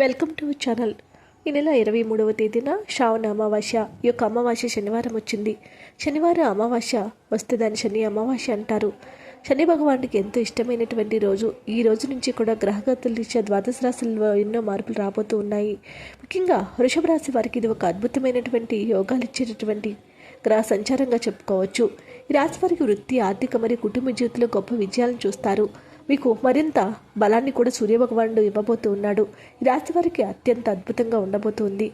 Welcome to channel. ఈ నెల ఇరవై మూడవ తేదీన శ్రావణ అమావాస్య ఈ యొక్క అమావాస్య శనివారం వచ్చింది. శనివారం అమావాస్య వస్తే దాని శని అమావాస్య అంటారు. శని భగవానుడికి ఎంతో ఇష్టమైనటువంటి రోజు. ఈ రోజు నుంచి కూడా గ్రహగతులు ఇచ్చే ద్వాదశ రాశుల్లో ఎన్నో మార్పులు రాబోతూ ఉన్నాయి. ముఖ్యంగా వృషభ రాశి వారికి ఇది ఒక అద్భుతమైనటువంటి యోగాలు ఇచ్చేటటువంటి గ్రహ సంచారంగా చెప్పుకోవచ్చు. ఈ రాశి వారికి వృత్తి ఆర్థిక మరియు కుటుంబ జీవితంలో గొప్ప విజయాలను చూస్తారు. మీకు మరింత బలాన్ని కూడా సూర్యభగవానుడు ఇవ్వబోతూ ఉన్నాడు ఈ రాశి వారికి అత్యంత అద్భుతంగా ఉండబోతుంది.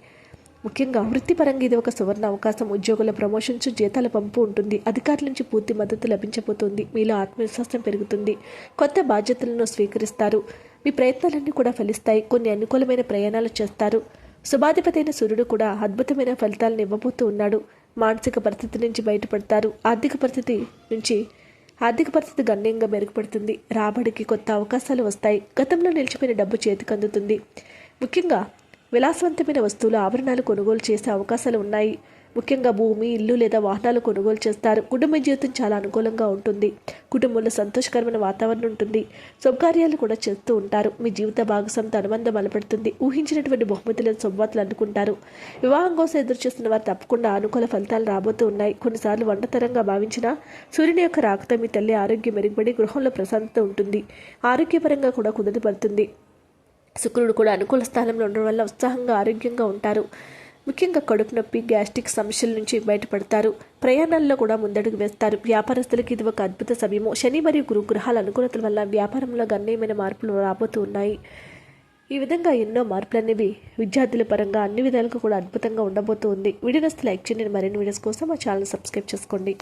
ముఖ్యంగా వృత్తిపరంగా ఇది ఒక సువర్ణ అవకాశం. ఉద్యోగుల ప్రమోషన్స్ జీతాల పంపు ఉంటుంది. అధికారుల నుంచి పూర్తి మద్దతు లభించబోతుంది. మీలో ఆత్మవిశ్వాసం పెరుగుతుంది. కొత్త బాధ్యతలను స్వీకరిస్తారు. మీ ప్రయత్నాలన్నీ కూడా ఫలిస్తాయి. కొన్ని అనుకూలమైన ప్రయాణాలు చేస్తారు. శుభాధిపతి అయిన సూర్యుడు కూడా అద్భుతమైన ఫలితాలను ఇవ్వబోతూ ఉన్నాడు. మానసిక పరిస్థితి నుంచి బయటపడతారు. ఆర్థిక పరిస్థితి నుంచి ఆర్థిక పరిస్థితి గణనీయంగా మెరుగుపడుతుంది. రాబడికి కొత్త అవకాశాలు వస్తాయి. గతంలో నిలిచిపోయిన డబ్బు చేతికి అందుతుంది. ముఖ్యంగా విలాసవంతమైన వస్తువులు ఆభరణాలు కొనుగోలు చేసే అవకాశాలు ఉన్నాయి. ముఖ్యంగా భూమి ఇల్లు లేదా వాహనాలు కొనుగోలు చేస్తారు. కుటుంబ జీవితం చాలా అనుకూలంగా ఉంటుంది. కుటుంబంలో సంతోషకరమైన వాతావరణం ఉంటుంది. శుభకార్యాలు కూడా చేస్తూ ఉంటారు. మీ జీవిత భాగస్వామితో అనుబంధం బలపడుతుంది. ఊహించినటువంటి బహుమతులను శుభవార్తలు అందుకుంటారు. వివాహం కోసం ఎదురు చూస్తున్న వారు తప్పకుండా అనుకూల ఫలితాలు రాబోతూ ఉన్నాయి. కొన్నిసార్లు వంటతరంగా భావించిన సూర్యుని యొక్క రాకతో మీ తల్లి ఆరోగ్యం మెరుగుపడి గృహంలో ప్రశాంతత ఉంటుంది. ఆరోగ్యపరంగా కూడా కుదుటపడుతుంది శుక్రుడు కూడా అనుకూల స్థానంలో ఉండడం వల్ల ఉత్సాహంగా ఆరోగ్యంగా ఉంటారు. ముఖ్యంగా కడుపు నొప్పి గ్యాస్ట్రిక్ సమస్యల నుంచి బయటపడతారు. ప్రయాణాల్లో కూడా ముందడుగు వేస్తారు. వ్యాపారస్తులకు ఇది ఒక అద్భుత సమయము. శని మరియు గురు గ్రహాల అనుకూలతల వల్ల వ్యాపారంలో గణనీయమైన మార్పులు రాబోతూ ఉన్నాయి ఈ విధంగా ఎన్నో మార్పులు అనేవి విద్యార్థుల పరంగా అన్ని విధాలకు కూడా అద్భుతంగా ఉండబోతుంది. వీడియో నస్తే లైక్ చేయండి. మరిన్ని వీడియోస్ కోసం మా ఛానల్ సబ్స్క్రైబ్ చేసుకోండి.